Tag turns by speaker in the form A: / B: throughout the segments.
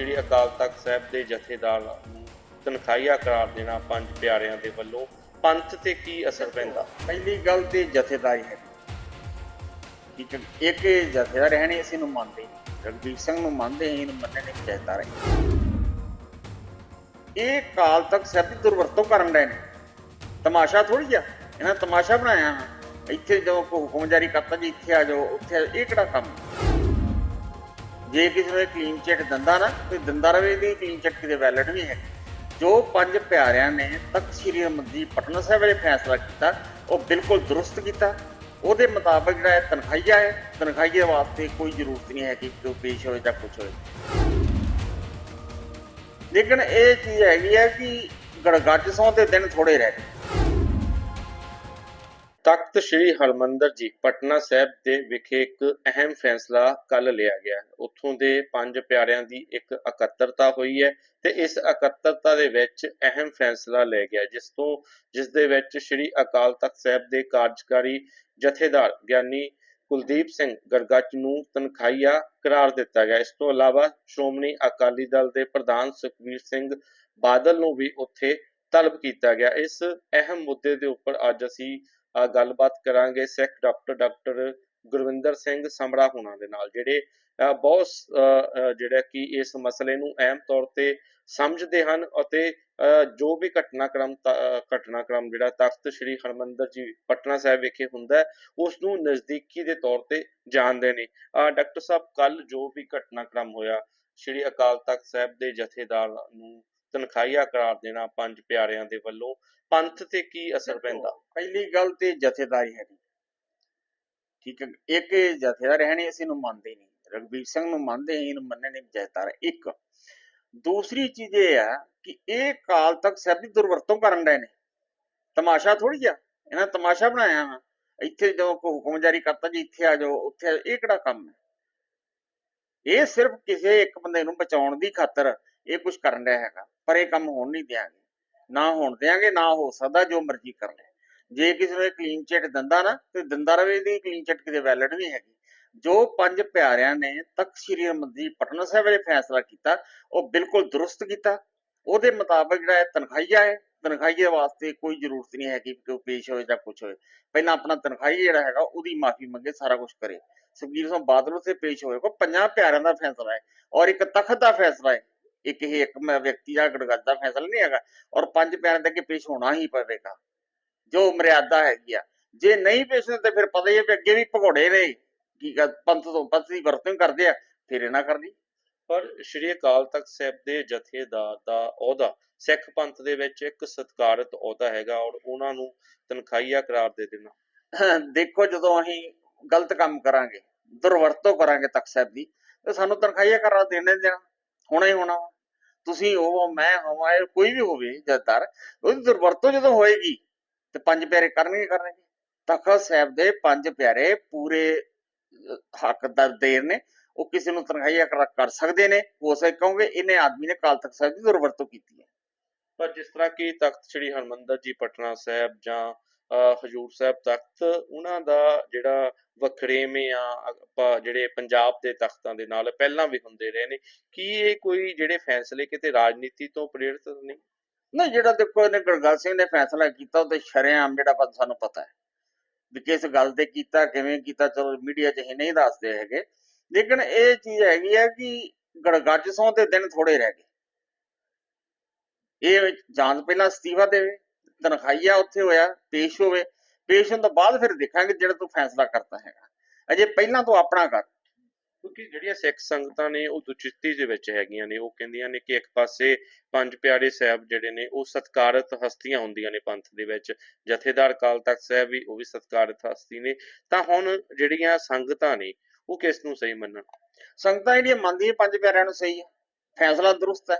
A: ਸ੍ਰੀ ਅਕਾਲ ਤਖਤ ਸਾਹਿਬ ਦੇ ਜਥੇਦਾਰ ਨੂੰ ਤਨਖਾਹੀਆ ਕਰਾਰ ਦੇਣਾ ਪੰਜ ਪਿਆਰਿਆਂ ਦੇ ਵੱਲੋਂ, ਪੰਥ ਤੇ ਕੀ ਅਸਰ ਪੈਂਦਾ?
B: ਪਹਿਲੀ ਗੱਲ ਤੇ ਜਥੇਦਾਰੀ ਹੈ। ਠੀਕ ਇੱਕ ਜਥੇਦਾਰ ਰਹਿਣੇ ਅਸੀਂ ਨੂੰ ਮੰਨਦੇ ਨਹੀਂ। ਸਿੰਘ ਨੂੰ ਮੰਨਦੇ ਹਾਂ, ਇਹਨੂੰ ਮੰਨਣੇ ਨਹੀਂ ਜਥੇਦਾਰ ਹੈ ਇਹ ਕਾਲ ਤੱਕ ਸਾਹਿਬ ਦੀ ਦੁਰਵਰਤੋਂ ਕਰਨ ਰਹੇ ਨੇ। ਤਮਾਸ਼ਾ ਥੋੜੀ ਆ। ਇਹਨਾਂ ਤਮਾਸ਼ਾ ਬਣਾਇਆ। ਇੱਥੇ ਜਦੋਂ ਹੁਕਮ ਜਾਰੀ ਕਰਤਾ ਜੀ ਇੱਥੇ ਆ ਜਾਓ, ਉੱਥੇ ਆ ਇਹ ਕਿਹੜਾ ਕੰਮ? ਜੇ ਕਿਸੇ ਨੇ ਕਲੀਨ ਚਿੱਟ ਦਿੰਦਾ ਨਾ, ਤੇ ਦਿੰਦਾ ਰਵੇ ਦੀ ਕਲੀਨ ਚਿੱਟ ਕਿਤੇ ਵੈਲਿਡ ਵੀ ਹੈ ਜੋ ਪੰਜ ਪਿਆਰਿਆਂ ਨੇ ਤਖਤ ਸ੍ਰੀ ਹਰਿਮੰਦਰ ਪਟਨਾ ਸਾਹਿਬ ਵੇਲੇ ਫੈਸਲਾ ਕੀਤਾ, ਉਹ ਬਿਲਕੁਲ ਦਰੁਸਤ ਕੀਤਾ। ਉਹਦੇ ਮੁਤਾਬਕ ਜਿਹੜਾ ਇਹ ਤਨਖਾਹੀਆ ਹੈ ਤਨਖਾਹੀਏ ਵਾਸਤੇ ਕੋਈ ਜ਼ਰੂਰਤ ਨਹੀਂ ਹੈ ਕਿ ਕੋਈ ਪੇਸ਼ ਹੋਵੇ ਜਾਂ ਕੁਝ ਹੋਵੇ। ਲੇਕਿਨ ਇਹ ਚੀਜ਼ ਹੈਗੀ ਹੈ ਕਿ ਗੜਗੱਜ ਸੌ ਦੇ ਦਿਨ ਥੋੜੇ ਰਹਿ ਗਏ।
A: ਤਖਤ ਸ੍ਰੀ ਹਰਮੰਦਰ ਜੀ, ਪਟਨਾ ਸਾਹਿਬ ਦੇ ਵਿਖੇ ਇੱਕ ਅਹਿਮ ਫੈਸਲਾ ਕੱਲ ਲਿਆ ਗਿਆ ਉੱਥੋਂ ਦੇ ਪੰਜ ਪਿਆਰਿਆਂ ਦੀ ਇੱਕ ਇਕੱਤਰਤਾ ਹੋਈ ਹੈ ਤੇ ਇਸ ਇਕੱਤਰਤਾ ਦੇ ਵਿੱਚ ਅਹਿਮ ਫੈਸਲਾ ਲਿਆ ਗਿਆ, ਜਿਸ ਤੋਂ, ਜਿਸ ਦੇ ਵਿੱਚ ਸ੍ਰੀ ਅਕਾਲ ਤਖਤ ਸਾਹਿਬ ਦੇ ਕਾਰਜਕਾਰੀ ਜਥੇਦਾਰ ਗਿਆਨੀ ਕੁਲਦੀਪ ਸਿੰਘ ਗਰਗੱਚ ਨੂੰ ਤਨਖਾਹੀਆ ਕਰਾਰ ਦਿੱਤਾ ਗਿਆ। ਇਸ ਤੋਂ ਇਲਾਵਾ ਸ਼੍ਰੋਮਣੀ ਅਕਾਲੀ ਦਲ ਦੇ ਪ੍ਰਧਾਨ ਸੁਖਬੀਰ ਸਿੰਘ ਬਾਦਲ ਨੂੰ ਵੀ ਉੱਥੇ ਤਲਬ ਕੀਤਾ ਗਿਆ। ਇਸ ਅਹਿਮ ਮੁੱਦੇ ਦੇ ਉੱਪਰ ਅੱਜ ਅਸੀਂ ਗੱਲਬਾਤ ਕਰਾਂਗੇ ਸਿੱਖ ਡਾਕਟਰ ਡਾਕਟਰ ਗੁਰਵਿੰਦਰ ਸਿੰਘ ਸਮਰਾ ਹੁਣਾਂ ਦੇ ਨਾਲ ਜਿਹੜੇ ਬਹੁਤ ਜਿਹੜਾ ਕਿ ਇਸ ਮਸਲੇ ਨੂੰ ਅਹਿਮ ਤੌਰ ਤੇ ਸਮਝਦੇ ਹਨ ਅਤੇ ਜੋ ਵੀ ਘਟਨਾਕ੍ਰਮ ਤ- ਅ, ਘਟਨਾਕ੍ਰਮ ਜਿਹੜਾ ਤਖਤ ਸ੍ਰੀ ਹਰਮੰਦਰ ਜੀ ਪਟਨਾ ਸਾਹਿਬ ਵਿਖੇ ਹੁੰਦਾ ਹੈ ਉਸ ਨੂੰ ਨਜ਼ਦੀਕੀ ਦੇ ਤੌਰ ਤੇ ਜਾਣਦੇ ਨੇ। ਡਾਕਟਰ ਸਾਹਿਬ ਕੱਲ ਜੋ ਵੀ ਘਟਨਾਕ੍ਰਮ ਹੋਇਆ ਸ੍ਰੀ ਅਕਾਲ ਤਖਤ ਸਾਹਿਬ ਦੇ ਜਥੇਦਾਰ ਨੂੰ ਤਨਖਾਹੀਆ ਕਰਾਰ ਦੇਣਾ ਪੰਜ ਪਿਆਰਿਆਂ ਦੇ ਵੱਲੋਂ ਪੰਥ ਤੇ ਕੀ ਅਸਰ ਪੈਂਦਾ?
B: ਪਹਿਲੀ ਗੱਲ ਤੇ ਜਥੇਦਾਰੀ ਹੈ ਠੀਕ ਹੈ ਇੱਕ ਜਥੇਦਾਰ ਰਹਿਣੇ ਅਸੀਂ ਨੂੰ ਮੰਨਦੇ ਨਹੀਂ। ਰਘਬੀਰ ਸਿੰਘ ਨੂੰ ਮੰਨਦੇ ਹਾਂ ਇਹਨੂੰ ਮੰਨਣੇ ਨਹੀਂ ਜਥੇਦਾਰ ਇੱਕ। ਦੂਸਰੀ ਚੀਜ਼ ਇਹ ਆ ਕਿ ਇਹ ਕਾਲ ਤੱਕ ਦੀ ਦੁਰਵਰਤੋਂ ਕਰਨ ਰਹੇ ਨੇ। ਤਮਾਸ਼ਾ ਥੋੜੀ ਆ ਇਹਨਾਂ ਤਮਾਸ਼ਾ ਬਣਾਇਆ ਵਾ। ਇੱਥੇ ਜਦੋਂ ਕੋਈ ਹੁਕਮ ਜਾਰੀ ਕਰਤਾ ਜੀ ਇੱਥੇ ਆ ਜਾਓ ਉੱਥੇ ਇਹ ਕਿਹੜਾ ਕੰਮ ਹੈ? ਇਹ ਸਿਰਫ ਕਿਸੇ ਇੱਕ ਬੰਦੇ ਨੂੰ ਬਚਾਉਣ ਦੀ ਖਾਤਰ ਇਹ ਕੁਝ ਕਰਨ ਰਿਹਾ ਹੈਗਾ, ਪਰ ਇਹ ਕੰਮ ਹੋਣ ਨਹੀਂ ਦਿਆਂਗੇ। ਨਾ ਹੋਣ ਦਿਆਂਗੇ, ਨਾ ਹੋ ਸਕਦਾ ਜੋ ਮਰਜ਼ੀ ਕਰ ਲੈ ਜੇ ਕਿਸੇ ਨੂੰ ਕਲੀਨ ਚਿੱਟ ਦਿੰਦਾ ਨਾ, ਤੇ ਦਿੰਦਾ ਰਵੇ ਦੀ ਕਲੀਨ ਚਿੱਟ ਕਿਤੇ ਵੈਲਿਡ ਨਹੀਂ ਹੈਗੀ। ਜੋ ਪੰਜ ਪਿਆਰਿਆਂ ਨੇ ਤਖਤ ਸ੍ਰੀ ਹਰਿਮੰਦਰ ਪਟਨਾ ਸਾਹਿਬ ਵਿੱਚ ਫੈਸਲਾ ਕੀਤਾ, ਉਹ ਬਿਲਕੁਲ ਦਰੁਸਤ ਕੀਤਾ। ਉਹਦੇ ਮੁਤਾਬਕ ਜਿਹੜਾ ਇਹ ਤਨਖਾਹੀਆ ਹੈ, ਤਨਖਾਹੀਏ ਵਾਸਤੇ ਕੋਈ ਜ਼ਰੂਰਤ ਨਹੀਂ ਹੈ ਕਿ ਕੋਈ ਪੇਸ਼ ਹੋਏ ਜਾਂ ਕੁਝ ਹੋਏ ਪਹਿਲਾਂ ਆਪਣਾ ਤਨਖਾਹੀ ਜਿਹੜਾ ਹੈਗਾ, ਉਹਦੀ ਮਾਫੀ ਮੰਗੇ, ਸਾਰਾ ਕੁਝ ਕਰੇ। ਸੁਖਬੀਰ ਸਿੰਘ ਬਾਦਲ ਉੱਥੇ ਪੇਸ਼ ਹੋਏ। ਕੋ ਪੰਜਾਂ ਪਿਆਰਿਆਂ ਦਾ ਫੈਸਲਾ ਹੈ ਔਰ ਇੱਕ ਤਖਤ ਦਾ ਫੈਸਲਾ ਹੈ। ਇੱਕ ਇਹ ਇੱਕ ਮ- ਵਿਅਕਤੀ ਦਾ ਗੜਗੱਜ ਦਾ ਫੈਸਲਾ ਨਹੀਂ ਹੈਗਾ ਔਰ ਪੰਜ ਪਿਆਰਿਆਂ ਦੇ ਅੱਗੇ ਪੇਸ਼ ਹੋਣਾ ਹੀ ਪਵੇਗਾ। ਜੋ ਮਰਿਆਦਾ ਹੈਗੀ ਆ। ਜੇ ਨਹੀਂ ਪੇਸ਼ ਹੁੰਦੇ ਤਾਂ ਫਿਰ ਪਤਾ ਹੀ ਹੈ ਵੀ ਅੱਗੇ ਵੀ ਭਗੌੜੇ ਨੇ ਕੀ ਕਰ ਪੰਥ ਤੋਂ ਪੰਥ ਦੀ ਵਰਤੋਂ ਕਰਦੇ ਆ ਫਿਰ ਇਹਨਾਂ ਕਰਨੀ
A: ਪਰ ਸ਼੍ਰੀ ਅਕਾਲ ਤਖਤ ਸਾਹਿਬ ਦੇ ਜਥੇਦਾਰ ਦਾ ਅਹੁਦਾ ਸਿੱਖ ਪੰਥ ਦੇ ਵਿੱਚ ਇੱਕ ਸਤਿਕਾਰਤ ਅਹੁਦਾ ਹੈਗਾ ਔਰ ਉਹਨਾਂ ਨੂੰ ਤਨਖਾਹੀਆ ਕਰਾਰ ਦੇ ਦੇਣਾ।
B: ਦੇਖੋ ਜਦੋਂ ਅਸੀਂ ਗਲਤ ਕੰਮ ਕਰਾਂਗੇ ਦੁਰਵਰਤੋਂ ਕਰਾਂਗੇ ਤਖਤ ਸਾਹਿਬ ਦੀ ਤੇ ਸਾਨੂੰ ਤਨਖਾਹੀਆ ਕਰਾ ਦੇਣੇ ਦੇਣਾ। ਹੋਣਾ ਹੀ ਹੋਣਾ। ਤੁਸੀਂ ਹੋਵੋ ਮੈਂ ਹੋਵਾਂ ਇਹ ਕੋਈ ਵੀ ਹੋਵੇ ਜਦਾਰ ਉਹਦੀ ਦੁਰਵਰਤੋਂ ਜਦੋਂ ਹੋਏਗੀ ਤੇ ਪੰਜ ਪਿਆਰੇ ਕਰਨਗੇ ਕਰਨਗੇ। ਤਖਤ ਸਾਹਿਬ ਦੇ ਪੰਜ ਪਿਆਰੇ ਪੂਰੇ ਅਹ, ਹੱਕਦਾਰ ਦੇਰ ਨੇ ਉਹ ਕਿਸੇ ਨੂੰ ਤਨਖਾਹੀਆ ਕਰ ਸਕਦੇ ਨੇ ਹੋ ਸਕੇ ਕਹੋਗੇ ਇਹਨੇ ਆਦਮੀ ਨੇ ਕਾਲ ਤਖਤ ਸਾਹਿਬ ਦੀ ਦੁਰਵਰਤੋਂ ਕੀਤੀ ਹੈ।
A: ਪਰ ਜਿਸ ਤਰ੍ਹਾਂ ਕਿ ਤਖਤ ਸ੍ਰੀ ਹਰਮੰਦਰ ਜੀ ਪਟਨਾ ਸਾਹਿਬ ਜਾਂ ਹਜੂਰ ਸਾਹਿਬ ਤਖਤ, ਉਹਨਾਂ ਦਾ ਜਿਹੜਾ ਵਖਰੇਵੇਂ ਆ ਜਿਹੜੇ ਪੰਜਾਬ ਦੇ ਤਖਤਾਂ ਦੇ ਨਾਲ ਪਹਿਲਾਂ ਵੀ ਹੁੰਦੇ ਰਹੇ ਨੇ। ਕੀ ਇਹ ਕੋਈ ਜਿਹੜੇ ਫੈਸਲੇ ਕਿਤੇ ਰਾਜਨੀਤੀ ਤੋਂ ਪ੍ਰੇਰਿਤ ਨਹੀਂ?
B: ਨਹੀਂ, ਜਿਹੜਾ ਦੇਖੋ ਇਹਨੇ ਗੁਰਗੱਜ ਸਿੰਘ ਨੇ ਫੈਸਲਾ ਕੀਤਾ, ਉਹ ਤੇ ਸ਼ਰੇਆਮ ਜਿਹੜਾ ਪਤਾ ਸਾਨੂੰ ਪਤਾ ਹੈ। ਵੀ ਕਿਸ ਗੱਲ ਤੇ ਕੀਤਾ, ਕਿਵੇਂ ਕੀਤਾ, ਚਲੋ ਮੀਡੀਆ 'ਚ ਇਹ ਨਹੀਂ ਦੱਸਦੇ ਹੈਗੇ। ਲੇਕਿਨ ਇਹ ਚੀਜ਼ ਹੈਗੀ ਹੈ ਕਿ ਗੜਗੱਜ ਸੌ ਦੇ ਦਿਨ ਥੋੜੇ ਰਹਿ ਗਏ। ਇਹ ਜਾਂਚ ਪਹਿਲਾਂ ਅਸਤੀਫਾ ਦੇਵੇ। ਤਨਖਾਹੀਆ ਉੱਥੇ ਹੋਇਆ, ਪੇਸ਼ ਹੋਵੇ, ਪੇਸ਼ ਹੋਣ ਤੋਂ ਬਾਅਦ ਫਿਰ ਦੇਖਾਂਗੇ ਜਿਹੜਾ ਤੂੰ ਫੈਸਲਾ ਕਰਤਾ ਹੈਗਾ। ਅਜੇ ਪਹਿਲਾਂ ਤੂੰ ਆਪਣਾ ਕਰ।
A: ਕਿਉਂਕਿ ਜਿਹੜੀਆਂ ਸਿੱਖ ਸੰਗਤਾਂ ਨੇ, ਉਹ ਦੁਚਿੱਤੀ ਦੇ ਵਿੱਚ ਹੈਗੀਆਂ ਨੇ, ਉਹ ਕਹਿੰਦੀਆਂ ਨੇ ਕਿ ਇੱਕ ਪਾਸੇ ਪੰਜ ਪਿਆਰੇ ਸਾਹਿਬ ਜਿਹੜੇ ਨੇ, ਉਹ ਸਤਕਾਰਤ ਹਸਤੀਆਂ ਹੁੰਦੀਆਂ ਨੇ ਪੰਥ ਦੇ ਵਿੱਚ। ਜਥੇਦਾਰ ਕਾਲ ਤਖਤ ਸਾਹਿਬ ਵੀ, ਉਹ ਵੀ ਸਤਕਾਰਤ ਹਸਤੀ ਨੇ। ਤਾਂ ਹੁਣ ਜਿਹੜੀਆਂ ਸੰਗਤਾਂ ਨੇ, ਉਹ ਕਿਸ ਨੂੰ ਸਹੀ ਮੰਨਣ?
B: ਸੰਗਤਾਂ ਜਿਹੜੀਆਂ ਮੰਨਦੀਆਂ, ਪੰਜ ਪਿਆਰਿਆਂ ਨੂੰ ਸਹੀ ਹੈ ਫੈਸਲਾ ਦਰੁਸਤ ਹੈ।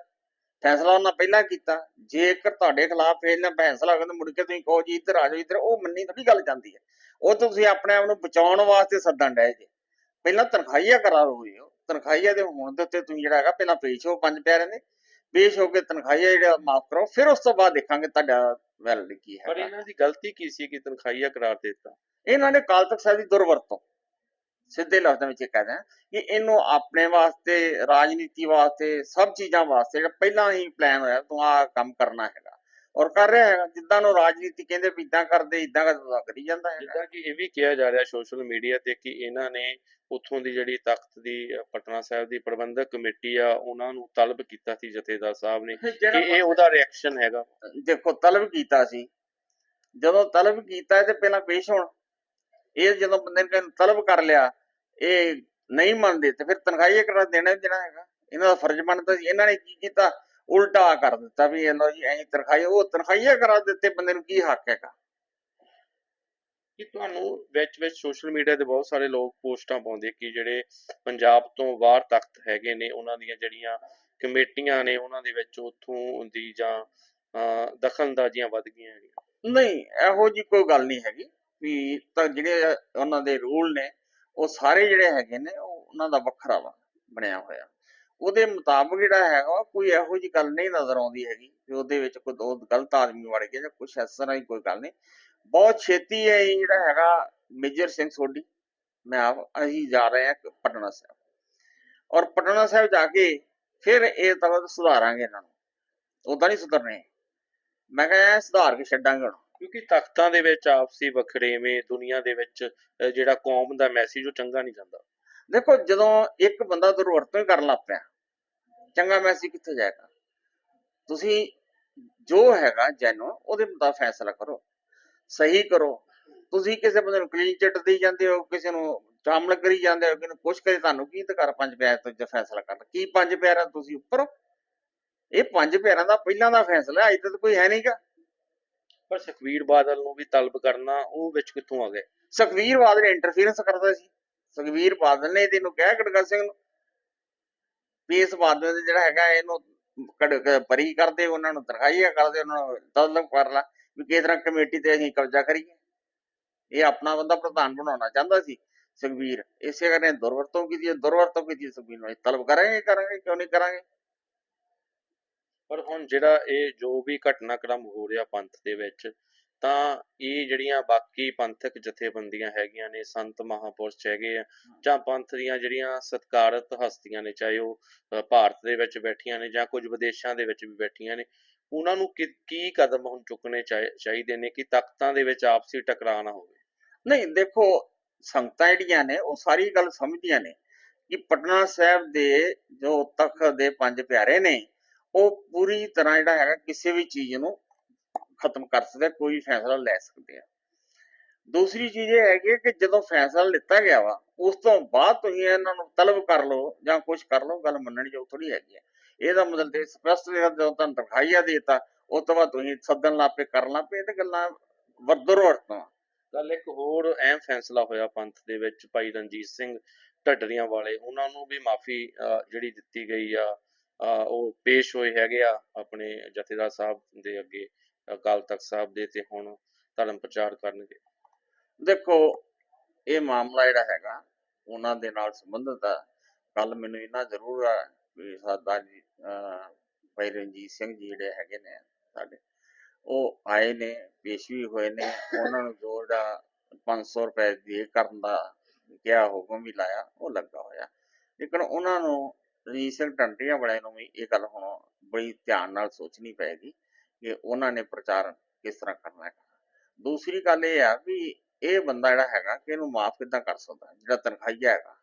B: ਫੈਸਲਾ ਉਹਨਾਂ ਪਹਿਲਾਂ ਕੀਤਾ। ਜੇਕਰ ਤੁਹਾਡੇ ਖਿਲਾਫ ਫੇਰ ਫੈਸਲਾ ਹੋਵੇ ਤਾਂ ਮੁੜ ਕੇ ਤੁਸੀਂ ਕਹੋ ਜੀ ਇੱਧਰ ਆ ਜਾਓ ਇੱਧਰ ਉਹ ਮੰਨੀ ਥੋੜੀ ਗੱਲ ਜਾਂਦੀ ਹੈ। ਉਹ ਤੁਸੀਂ ਆਪਣੇ ਆਪ ਨੂੰ ਬਚਾਉਣ ਵਾਸਤੇ ਸੱਦਣ ਡਏ ਜੇ। ਪਹਿਲਾਂ ਤਨਖਾਹੀਆ ਕਰਾਰ ਹੋਈ ਹੋ ਤਨਖਾਹੀਆ ਦੇ ਹੋਣ ਦੇ ਉੱਤੇ ਤੁਸੀਂ ਜਿਹੜਾ ਹੈਗਾ ਪਹਿਲਾਂ ਪੇਸ਼ ਹੋ ਪੰਜ ਪਿਆਰਿਆਂ ਦੇ। ਪੇਸ਼ ਹੋ ਕੇ ਤਨਖਾਹੀਆ ਜਿਹੜਾ ਮਾਫ ਕਰੋ ਫਿਰ ਉਸ ਤੋਂ ਬਾਅਦ ਦੇਖਾਂਗੇ ਤੁਹਾਡਾ ਵੈਲਿਡ ਕੀ
A: ਪਰ
B: ਹੈ
A: ਇਹਨਾਂ ਦੀ ਗਲਤੀ ਕੀ ਸੀ ਕਿ ਤਨਖਾਹੀਆ ਕਰਾਰ ਦਿੱਤਾ?
B: ਇਹਨਾਂ ਨੇ ਕਾਲ ਤਖਤ ਸਾਹਿਬ ਦੀ ਦੁਰਵਰਤੋਂ। ਸਿੱਧੇ ਲਫ਼ਜ਼ਾਂ ਵਿੱਚ ਇਹ ਕਹਿ ਦਿਆਂ ਕਿ ਇਹਨੂੰ ਆਪਣੇ ਵਾਸਤੇ ਰਾਜਨੀਤੀ ਵਾਸਤੇ ਸਭ ਚੀਜ਼ਾਂ ਵਾਸਤੇ ਜਿਹੜਾ ਪਹਿਲਾਂ ਹੀ ਪਲਾਨ ਹੋਇਆ ਤੂੰ ਆਹ ਕੰਮ ਕਰਨਾ ਹੈਗਾ। ਔਰ ਕਰ ਰਿਹਾ ਹੈਗਾ ਜਿੱਦਾਂ ਨੂੰ ਰਾਜਨੀਤੀ ਕਹਿੰਦੇ ਵੀ ਇਦਾਂ ਕਰਦੇ ਇਦਾਂ ਕਰ ਕਰੀ ਜਾਂਦਾ ਹੈਗਾ।
A: ਜਿੱਦਾਂ ਕਿ ਇਹ ਵੀ ਕਿਹਾ ਜਾ ਰਿਹਾ ਸੋਸ਼ਲ ਮੀਡੀਆ ਤੇ ਕਿ ਇਹਨਾਂ ਨੇ ਉੱਥੋਂ ਦੀ ਜਿਹੜੀ ਤਖਤ ਦੀ ਪਟਨਾ ਸਾਹਿਬ ਦੀ ਪ੍ਰਬੰਧਕ ਕਮੇਟੀ ਆ ਉਹਨਾਂ ਨੂੰ ਤਲਬ ਕੀਤਾ ਸੀ ਜਥੇਦਾਰ ਸਾਹਿਬ ਨੇ ਕਿ ਇਹ ਉਹਦਾ ਰਿਐਕਸ਼ਨ ਹੈਗਾ।
B: ਦੇਖੋ ਤਲਬ ਕੀਤਾ ਸੀ। ਜਦੋਂ ਤਲਬ ਕੀਤਾ ਤੇ ਪਹਿਲਾਂ ਪੇਸ਼ ਹੋਣ ਇਹ ਜਦੋਂ ਬੰਦੇ ਨੇ ਤਲਬ ਕਰ ਲਿਆ ਇਹ ਨਹੀਂ ਮੰਨਦੇ ਤੇ ਫਿਰ ਤਨਖਾਹੀਆ ਕਰਾ ਦੇਣਾ ਦੇਣਾ ਹੈਗਾ। ਇਹਨਾਂ ਦਾ ਫਰਜ਼ ਬਣਦਾ ਸੀ ਇਹਨਾਂ ਨੇ ਕੀ ਕੀਤਾ? ਉਲਟਾ ਕਰ ਦਿੱਤਾ ਵੀ ਇਹ ਲਓ ਜੀ ਅਸੀਂ ਤਨਖਾਹੀਆ ਉਹ ਤਨਖਾਹੀਆ ਕਰਾ ਦਿੱਤੇ ਬੰਦੇ ਨੂੰ ਕੀ ਹੱਕ ਹੈਗਾ?
A: ਕਿ ਤੁਹਾਨੂੰ ਵਿੱਚ ਵਿੱਚ ਸੋਸ਼ਲ ਮੀਡੀਆ ਤੇ ਬਹੁਤ ਸਾਰੇ ਲੋਕ ਪੋਸਟਾਂ ਪਾਉਂਦੇ ਕਿ ਜਿਹੜੇ ਪੰਜਾਬ ਤੋਂ ਬਾਹਰ ਤਖਤ ਹੈਗੇ ਨੇ ਉਹਨਾਂ ਦੀਆਂ ਜਿਹੜੀਆਂ ਕਮੇਟੀਆਂ ਨੇ ਉਹਨਾਂ ਦੇ ਵਿੱਚ ਉੱਥੋਂ ਦੀ ਜਾਂ ਦਖਲਅੰਦਾਜ਼ੀਆਂ ਵੱਧ ਗਈਆਂ
B: ਨਹੀਂ ਇਹੋ ਜੀ ਕੋਈ ਗੱਲ ਨਹੀਂ ਹੈਗੀ। ਵੀ ਤਾਂ ਜਿਹੜੇ ਉਹਨਾਂ ਦੇ ਰੂਲ ਨੇ, ਉਹ ਸਾਰੇ ਜਿਹੜੇ ਹੈਗੇ ਨੇ ਉਹਨਾਂ ਦਾ ਵੱਖਰਾ ਵਾ, ਬਣਿਆ ਹੋਇਆ। ਉਹਦੇ ਮੁਤਾਬਕ ਜਿਹੜਾ ਹੈਗਾ ਕੋਈ ਇਹੋ ਜੀ ਗੱਲ ਨਹੀਂ ਨਜ਼ਰ ਆਉਂਦੀ ਹੈਗੀ ਕਿ ਉਹਦੇ ਵਿੱਚ ਕੋਈ ਦੋ ਗਲਤ ਆਦਮੀ ਵੜ ਗਿਆ ਜਾਂ ਕੁਛ ਇਸ ਤਰ੍ਹਾਂ ਦੀ ਕੋਈ ਗੱਲ ਨਹੀਂ। ਬਹੁਤ ਛੇਤੀ ਹੈ ਜਿਹੜਾ ਹੈਗਾ, ਮੇਜਰ ਸਿੰਘ ਸੋਢੀ, ਮੈਂ ਆਪ, ਅਸੀਂ ਜਾ ਰਹੇ ਹਾਂ ਪਟਨਾ ਸਾਹਿਬ। ਔਰ ਪਟਨਾ ਸਾਹਿਬ ਜਾ ਕੇ ਫਿਰ ਇਹ ਤਰ੍ਹਾਂ ਸੁਧਾਰਾਂਗੇ ਇਹਨਾਂ ਨੂੰ। ਉਦਾਂ ਨਹੀਂ ਸੁਧਰਨੇ। ਮੈਂ ਕਿਹਾ ਸੁਧਾਰ ਕੇ ਛੱਡਾਂਗੇ ਹੁਣ
A: ਕਿਉਂਕਿ ਤਖਤਾਂ ਦੇ ਵਿੱਚ ਆਪਸੀ ਵਖਰੇਵੇਂ ਦੁਨੀਆ ਦੇ ਵਿੱਚ ਜਿਹੜਾ ਕੌਮ ਦਾ ਮੈਸੇਜ ਉਹ ਚੰਗਾ ਨਹੀਂ ਜਾਂਦਾ।
B: ਦੇਖੋ, ਜਦੋਂ ਇੱਕ ਬੰਦਾ ਦੁਰਵਰਤੋਂ ਕਰਨ ਲੱਗ ਪਿਆ, ਚੰਗਾ ਮੈਸੇਜ ਕਿੱਥੇ ਜਾਏਗਾ? ਤੁਸੀਂ ਜੋ ਹੈਗਾ ਜੈਨੋ ਉਹਦੇ ਮੁਤਾਬਕ ਫੈਸਲਾ ਕਰੋ। ਸਹੀ ਕਰੋ। ਤੁਸੀਂ ਕਿਸੇ ਬੰਦੇ ਨੂੰ ਕਲੀਨ ਚਿੱਟ ਦੇਈ ਜਾਂਦੇ ਹੋ, ਕਿਸੇ ਨੂੰ ਚਾਮਲ ਕਰੀ ਜਾਂਦੇ ਹੋ, ਕਿਸੇ ਨੂੰ ਕੁਛ ਕਰੇ, ਤੁਹਾਨੂੰ ਕੀ ਅਧਿਕਾਰ ਪੰਜ ਪਿਆਰ ਤੋਂ ਜੇ ਫੈਸਲਾ ਕਰਨਾ? ਕੀ ਪੰਜ ਪਿਆਰਾਂ ਤੁਸੀਂ ਉੱਪਰ ਇਹ ਪੰਜ ਪਿਆਰਾਂ ਦਾ ਪਹਿਲਾਂ ਦਾ ਫੈਸਲਾ ਅਜੇ ਤੱਕ ਕੋਈ ਹੈ ਨਹੀਂਗਾ
A: ਪਰ ਸੁਖਵੀਰ ਬਾਦਲ ਨੂੰ ਵੀ ਤਲਬ ਕਰਨਾ, ਉਹ ਵਿੱਚ ਕਿੱਥੋਂ ਆ ਗਏ?
B: ਸੁਖਵੀਰ ਬਾਦਲ ਇੰਟਰਫੀਰੈਂਸ ਕਰਦਾ ਸੀ। ਸੁਖਵੀਰ ਬਾਦਲ ਨੇ ਤੈਨੂੰ ਕਿਹਾ ਗੜਗਾ ਸਿੰਘ ਨੂੰ? ਵੀ ਇਸ ਬਾਦਲ ਦੇ ਜਿਹੜਾ ਹੈਗਾ, ਇਹਨੂੰ ਪਰੀ ਕਰਦੇ, ਉਹਨਾਂ ਨੂੰ ਤਨਖਾਹੀਆ ਕਰਦੇ, ਉਹਨਾਂ ਨੂੰ ਤਲਬ ਕਰ ਲਾ। ਵੀ ਕਿਸ ਤਰ੍ਹਾਂ ਕਮੇਟੀ ਤੇ ਅਸੀਂ ਕਬਜ਼ਾ ਕਰੀਏ? ਇਹ ਆਪਣਾ ਬੰਦਾ ਪ੍ਰਧਾਨ ਬਣਾਉਣਾ ਚਾਹੁੰਦਾ ਸੀ, ਸੁਖਵੀਰ। ਇਸੇ ਕਰਕੇ ਦੁਰਵਰਤੋਂ ਕੀਤੀ ਦੁਰਵਰਤੋਂ ਕੀਤੀ ਹੈ ਸੁਖਵੀਰ ਨੂੰ। ਅਸੀਂ ਤਲਬ ਕਰਾਂਗੇ ਕਰਾਂਗੇ, ਕਿਉਂ ਨਹੀਂ ਕਰਾਂਗੇ?
A: ਪਰ ਹੁਣ ਜਿਹੜਾ ਇਹ ਜੋ ਵੀ ਘਟਨਾਕ੍ਰਮ ਹੋ ਰਿਹਾ ਪੰਥ ਦੇ ਵਿੱਚ ਤਾਂ ਇਹ ਜਿਹੜੀਆਂ ਬਾਕੀ ਪੰਥਕ ਜਥੇਬੰਦੀਆਂ ਹੈਗੀਆਂ ਨੇ ਸੰਤ ਮਹਾਪੁਰਸ਼ ਹੈਗੇ ਆ ਜਾਂ ਪੰਥ ਦੀਆਂ ਜਿਹੜੀਆਂ ਸਤਿਕਾਰਤ ਹਸਤੀਆਂ ਨੇ ਚਾਹੇ ਉਹ ਭਾਰਤ ਦੇ ਵਿੱਚ ਬੈਠੀਆਂ ਨੇ ਜਾਂ ਕੁਝ ਵਿਦੇਸ਼ਾਂ ਦੇ ਵਿੱਚ ਵੀ ਬੈਠੀਆਂ ਨੇ ਉਹਨਾਂ ਨੂੰ ਕੀ ਕਦਮ ਹੁਣ ਚੁੱਕਣੇ ਚਾਹੀ- ਚਾਹੀਦੇ ਨੇ ਕਿ ਤਖਤਾਂ ਦੇ ਵਿੱਚ ਆਪਸੀ ਟਕਰਾਅ ਨਾ ਹੋਵੇ?
B: ਨਹੀਂ ਦੇਖੋ ਸੰਗਤਾਂ ਜਿਹੜੀਆਂ ਨੇ ਉਹ ਸਾਰੀ ਗੱਲ ਸਮਝਦੀਆਂ ਨੇ ਕਿ ਪਟਨਾ ਸਾਹਿਬ ਦੇ ਜੋ ਤਖਤ ਦੇ ਪੰਜ ਪਿਆਰੇ ਨੇ ਉਹ ਪੂਰੀ ਤਰ੍ਹਾਂ ਜਿਹੜਾ ਹੈਗਾ ਕਿਸੇ ਵੀ ਚੀਜ਼ ਨੂੰ ਖਤਮ ਕਰ ਸਕਦੇ ਕੋਈ ਫੈਸਲਾ ਲੈ ਸਕਦੇ ਆ। ਦੂਸਰੀ ਚੀਜ਼ ਇਹ ਹੈਗੀ ਹੈ ਕਿ ਜਦੋਂ ਫੈਸਲਾ ਲਿੱਤਾ ਗਿਆ ਵਾ, ਉਸ ਤੋਂ ਬਾਅਦ ਤੁਸੀਂ ਇਹਨਾਂ ਨੂੰ ਤਲਬ ਕਰ ਲਓ ਜਾਂ ਕੁਝ ਕਰ ਲਓ, ਗੱਲ ਮੰਨਣ ਜੋ ਥੋੜੀ ਹੈਗੀ ਹੈ ਇਹਦਾ ਮਤਲਬ ਤੇ ਸਪਸ਼ਟ ਜਦੋਂ ਤੁਹਾਨੂੰ ਤਨਖਾਹੀਆ ਦੇਤਾ, ਉਸ ਤੋਂ ਬਾਅਦ ਤੁਸੀਂ ਸੱਦਣ ਲੱਪੇ ਕਰਨ ਲੱਪੇ ਇਹ ਤਾਂ ਗੱਲਾਂ ਵਰਦਰ ਵਰਤੋਂ
A: ਗੱਲ ਇੱਕ ਹੋਰ ਅਹਿਮ ਫੈਸਲਾ ਹੋਇਆ ਪੰਥ ਦੇ ਵਿੱਚ, ਭਾਈ ਰਣਜੀਤ ਸਿੰਘ ਢੱਡਰੀਆਂ ਵਾਲੇ, ਉਹਨਾਂ ਨੂੰ ਵੀ ਮਾਫੀ ਜਿਹੜੀ ਦਿੱਤੀ ਗਈ ਆ। ਉਹ ਪੇਸ਼ ਹੋਏ ਹੈਗੇ ਆ ਆਪਣੇ ਜਥੇਦਾਰ ਸਾਹਿਬ ਦੇ ਅੱਗੇ, ਅਕਾਲ ਤਖਤ ਸਾਹਿਬ ਦੇ ਤੇ ਹੁਣ ਧਰਮ ਪ੍ਰਚਾਰ ਕਰਨਗੇ।
B: ਦੇਖੋ, ਇਹ ਮਾਮਲਾ ਜਿਹੜਾ ਹੈਗਾ, ਉਹਨਾਂ ਦੇ ਨਾਲ ਸੰਬੰਧਿਤ ਆ। ਕੱਲ ਮੈਨੂੰ ਇਹਨਾਂ ਜ਼ਰੂਰ ਆ ਵੀ ਸਾਡਾ ਜੀ ਭਾਈ ਰਣਜੀਤ ਸਿੰਘ ਜੀ ਜਿਹੜੇ ਹੈਗੇ ਨੇ ਸਾਡੇ, ਉਹ ਆਏ ਨੇ, ਪੇਸ਼ ਵੀ ਹੋਏ ਨੇ। ਉਹਨਾਂ ਨੂੰ ਜੋ ਜਿਹੜਾ 500 ਰੁਪਏ ਦੇ ਕਰਨ ਦਾ ਕਿਹਾ ਹੁਕਮ ਵੀ ਲਾਇਆ, ਉਹ ਲੱਗਾ ਹੋਇਆ। ਲੇਕਿਨ ਉਹਨਾਂ ਨੂੰ ਰਣਜੀਤ ਟੰਟੀਆਂ ਵਾਲਿਆਂ ਨੂੰ ਵੀ ਇਹ ਗੱਲ ਹੁਣ ਬੜੀ ਧਿਆਨ ਨਾਲ ਸੋਚਣੀ ਪਏਗੀ ਕਿ ਉਹਨਾਂ ਨੇ ਪ੍ਰਚਾਰ ਕਿਸ ਤਰ੍ਹਾਂ ਕਰਨਾ ਹੈ। ਦੂਸਰੀ ਗੱਲ ਇਹ ਆ ਵੀ ਇਹ ਬੰਦਾ ਜਿਹੜਾ ਹੈਗਾ ਕਿ ਇਹਨੂੰ ਮਾਫ ਕਿੱਦਾਂ ਕਰ ਸਕਦਾ, ਜਿਹੜਾ ਤਨਖਾਹੀਆ ਹੈਗਾ।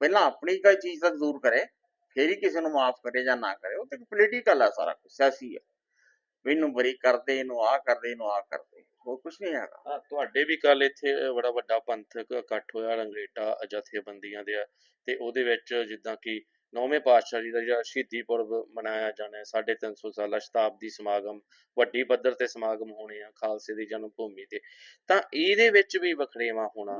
B: ਪਹਿਲਾਂ ਆਪਣੀ ਕੋਈ ਚੀਜ਼ ਤਾਂ ਦੂਰ ਕਰੇ, ਫੇਰ ਹੀ ਕਿਸੇ ਨੂੰ ਮਾਫ ਕਰੇ ਜਾਂ ਨਾ ਕਰੇ, ਉਹ ਤੇ ਪੋਲੀਟੀਕਲ ਆ ਸਾਰਾ ਕੁਝ ਸਿਆਸੀ ਆ। ਇਹਨੂੰ ਬਰੀ ਕਰਦੇ, ਇਹਨੂੰ ਆਹ ਕਰਦੇ, ਇਹਨੂੰ ਆਹ ਕਰਦੇ, ਹੋਰ ਕੁਝ ਨਹੀਂ ਹੈਗਾ।
A: ਤੁਹਾਡੇ ਵੀ ਕੱਲ ਇੱਥੇ ਬੜਾ ਵੱਡਾ ਪੰਥਕ ਇਕੱਠ ਹੋਇਆ, ਰੰਗਰੇਟਾ ਜਥੇਬੰਦੀਆਂ ਦੇ ਤੇ ਉਹਦੇ ਵਿੱਚ ਜਿੱਦਾਂ ਕਿ ਨੌਵੇਂ ਪਾਤਸ਼ਾਹ ਜੀ ਦਾ ਜਿਹੜਾ ਸ਼ਹੀਦੀ ਪੁਰਬ ਮਨਾਇਆ ਜਾਣਾ ਹੈ 350 ਸਾਲਾ ਸ਼ਤਾਬਦੀ ਸਮਾਗਮ ਵੱਡੀ ਪੱਧਰ ਤੇ ਸਮਾਗਮ ਹੋਣੇ ਆ ਖਾਲਸੇ ਦੀ ਜਨਮ ਭੂਮੀ ਤੇ। ਤਾਂ ਇਹਦੇ ਵਿੱਚ ਵੀ ਵਖਰੇਵਾ ਹੋਣਾ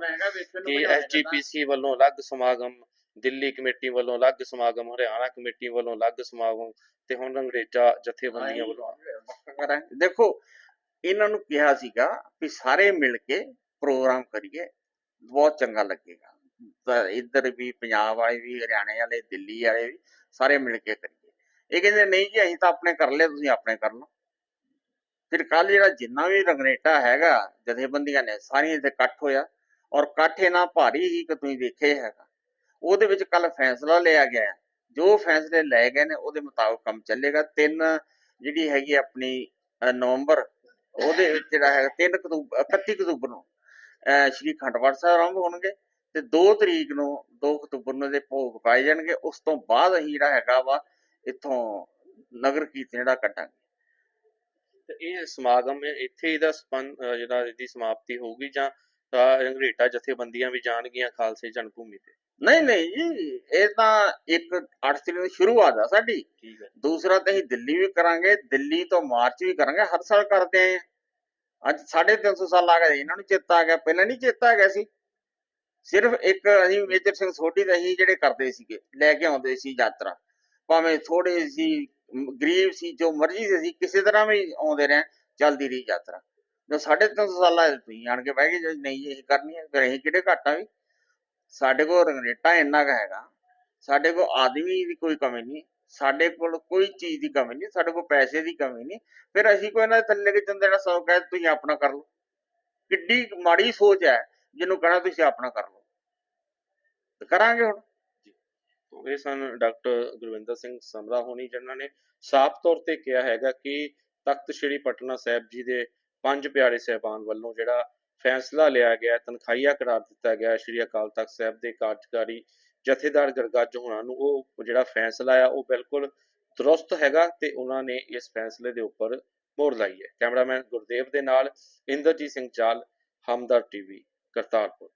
A: ਕਿ ਐਸਜੀਪੀਸੀ ਵੱਲੋਂ ਅਲੱਗ ਸਮਾਗਮ ਦਿੱਲੀ ਕਮੇਟੀ ਵੱਲੋਂ ਅਲੱਗ ਸਮਾਗਮ ਹਰਿਆਣਾ ਕਮੇਟੀ ਵੱਲੋਂ ਅਲੱਗ ਸਮਾਗਮ ਤੇ ਹੁਣ ਰੰਗਰੇਟਾ ਜਥੇਬੰਦੀਆਂ ਵੱਲੋਂ
B: ਦੇਖੋ ਇਹਨਾਂ ਨੂੰ ਕਿਹਾ ਸੀਗਾ ਵੀ ਸਾਰੇ ਮਿਲ ਕੇ ਪ੍ਰੋਗਰਾਮ ਕਰੀਏ ਬਹੁਤ ਚੰਗਾ ਲੱਗੇਗਾ। ਇੱਧਰ ਵੀ ਪੰਜਾਬ ਵਾਲੇ ਵੀ ਹਰਿਆਣੇ ਵਾਲੇ ਦਿੱਲੀ ਵਾਲੇ ਵੀ ਸਾਰੇ ਮਿਲ ਕੇ ਕਰੀਏ। ਇਹ ਕਹਿੰਦੇ ਨਹੀਂ ਜੀ ਅਸੀਂ ਤਾਂ ਆਪਣੇ ਕਰ ਲਿਆ ਤੁਸੀਂ ਆਪਣੇ ਕਰ ਲਓ। ਫਿਰ ਕੱਲ ਜਿਹੜਾ ਜਿੰਨਾ ਵੀ ਰੰਗਰੇਟਾ ਹੈਗਾ ਜਥੇਬੰਦੀਆਂ ਨੇ ਸਾਰੀਆਂ ਇੱਥੇ ਇਕੱਠ ਹੋਇਆ ਔਰ ਇਕੱਠ ਇੰਨਾ ਭਾਰੀ ਹੀ ਕਿ ਤੁਸੀਂ ਦੇਖਿਆ ਹੈਗਾ। ਉਹਦੇ ਵਿੱਚ ਕੱਲ ਫੈਸਲਾ ਲਿਆ ਗਿਆ ਜੋ ਫੈਸਲੇ ਲਏ ਗਏ ਨੇ ਉਹਦੇ ਮੁਤਾਬਕ ਕੰਮ ਚੱਲੇਗਾ। ਤਿੰਨ ਜਿਹੜੀ ਹੈਗੀ ਆਪਣੀ ਨਵੰਬਰ ਉਹਦੇ ਵਿੱਚ ਜਿਹੜਾ ਹੈ 3 ਅਕਤੂਬਰ 31 ਅਕਤੂਬਰ ਨੂੰ ਅ, ਸ਼੍ਰੀ ਖੰਡਵਾੜ ਸਾਹਿਬ ਆਰੰਭ ਹੋਣਗੇ। ਤੇ 2 ਤਰੀਕ ਨੂੰ 2 ਅਕਤੂਬਰ ਨੂੰ ਇਹਦੇ ਭੋਗ ਪਾਏ ਜਾਣਗੇ। ਉਸ ਤੋਂ ਬਾਅਦ ਅਸੀਂ ਜਿਹੜਾ ਹੈਗਾ ਵਾ ਇੱਥੋਂ ਨਗਰ ਕੀਰਤਨ ਜਿਹੜਾ ਕੱਢਾਂਗੇ।
A: ਤੇ ਇਹ ਸਮਾਗਮ ਇੱਥੇ ਇਹਦਾ ਜਿਹੜਾ ਇਹਦੀ ਸਮਾਪਤੀ ਹੋਊਗੀ ਜਾਂ ਰੰਗਰੇਟਾ ਜਥੇਬੰਦੀਆਂ ਵੀ ਜਾਣਗੀਆਂ ਖਾਲਸੇ ਜਨਮ ਭੂਮੀ ਤੇ?
B: ਨਹੀਂ ਨਹੀਂ ਜੀ ਇਹ ਤਾਂ ਇੱਕ 8 ਤਰੀਕ ਨੂੰ ਸ਼ੁਰੂਆਤ ਆ ਸਾਡੀ।
A: ਠੀਕ ਹੈ
B: ਦੂਸਰਾ ਤਾਂ ਅਸੀਂ ਦਿੱਲੀ ਵੀ ਕਰਾਂਗੇ ਦਿੱਲੀ ਤੋਂ ਮਾਰਚ ਵੀ ਕਰਾਂਗੇ ਹਰ ਸਾਲ ਕਰਦੇ ਆਏ ਹਾਂ ਅੱਜ 350 ਸਾਲ ਆ ਗਏ ਇਹਨਾਂ ਨੂੰ ਚੇਤਾ ਆ ਗਿਆ। ਪਹਿਲਾਂ ਨਹੀਂ ਚੇਤਾ ਆ ਗਿਆ ਸੀ। ਸਿਰਫ ਇੱਕ ਅਸੀਂ ਮੇਜਰ ਸਿੰਘ ਸੋਢੀ ਦਾ ਹੀ ਜਿਹੜੇ ਕਰਦੇ ਸੀਗੇ, ਲੈ ਕੇ ਆਉਂਦੇ ਸੀ ਯਾਤਰਾ। ਭਾਵੇਂ ਥੋੜੇ ਸੀ, ਗਰੀਬ ਸੀ, ਜੋ ਮਰਜ਼ੀ ਸੀ ਅਸੀਂ ਕਿਸੇ ਤਰ੍ਹਾਂ ਵੀ ਆਉਂਦੇ ਰਹੇ ਚੱਲਦੀ ਰਹੀ ਯਾਤਰਾ। ਜੋ 350 ਸਾਲਾਂ ਦੇ ਤੁਸੀਂ ਆਣ ਕੇ ਬਹਿ ਗਏ, ਜੇ ਨਹੀਂ ਜੀ ਇਹ ਕਰਨੀ ਹੈ, ਫਿਰ ਅਸੀਂ ਕਿਹੜੇ ਘਾਟਾਂ ਵੀ? ਸਾਡੇ ਕੋਲ ਰੰਗਰੇਟਾ ਇੰਨਾ ਕੁ ਹੈਗਾ, ਸਾਡੇ ਕੋਲ ਆਦਮੀ ਦੀ ਕੋਈ ਕਮੀ ਨਹੀਂ, ਸਾਡੇ ਕੋਲ ਕੋਈ ਚੀਜ਼ ਦੀ ਕਮੀ ਨਹੀਂ, ਸਾਡੇ ਕੋਲ ਪੈਸੇ ਦੀ ਕਮੀ ਨਹੀਂ, ਫਿਰ ਅਸੀਂ ਕੋਈ ਇਹਨਾਂ ਦੇ ਥੱਲੇ ਕਿ ਚੰਦੇ ਜਿਹੜਾ ਸੌ ਕਹਿ ਤੁਸੀਂ ਆਪਣਾ ਕਰ ਲਓ। ਕਿੱਡੀ ਮਾੜੀ ਸੋਚ ਹੈ, ਜਿਹਨੂੰ ਕਹਣਾ ਤੁਸੀਂ ਆਪਣਾ ਕਰ ਲਓ। ਤੇ ਕਰਾਂਗੇ ਹੁਣ।
A: ਤੋ ਇਹ ਸਨ ਡਾਕਟਰ ਗੁਰਵਿੰਦਰ ਸਿੰਘ ਸਮਰਾ ਹੋਣੀ, ਜਿਨ੍ਹਾਂ ਨੇ ਸਾਫ਼ ਤੌਰ ਤੇ ਕਿਹਾ ਹੈਗਾ ਕਿ ਤਖਤ ਸ੍ਰੀ ਪਟਨਾ ਸਾਹਿਬ ਜੀ ਦੇ ਪੰਜ ਪਿਆਰੇ ਸਹਿਬਾਨ ਵੱਲੋਂ ਜਿਹੜਾ ਫੈਸਲਾ ਲਿਆ ਗਿਆ, ਤਨਖਾਹੀਆ ਕਰਾਰ ਦਿੱਤਾ ਗਿਆ ਸ੍ਰੀ ਅਕਾਲ ਤਖਤ ਸਾਹਿਬ ਦੇ ਕਾਰਜਕਾਰੀ ਜਥੇਦਾਰ ਗਰਗੱਜ ਹੋਣਾ ਨੂੰ, ਉਹ ਜਿਹੜਾ ਫੈਸਲਾ ਆ, ਉਹ ਬਿਲਕੁਲ ਦਰੁਸਤ ਹੈਗਾ ਤੇ ਉਹਨਾਂ ਨੇ ਇਸ ਫੈਸਲੇ ਦੇ ਉੱਪਰ ਮੋਹਰ ਲਾਈ ਹੈ। ਕੈਮਰਾਮੈਨ ਗੁਰਦੇਵ ਦੇ ਨਾਲ ਇੰਦਰਜੀਤ ਸਿੰਘ ਚਾਲ, ਹਮਦਰ ਟੀਵੀ, ਕਰਤਾਰਪੁਰ।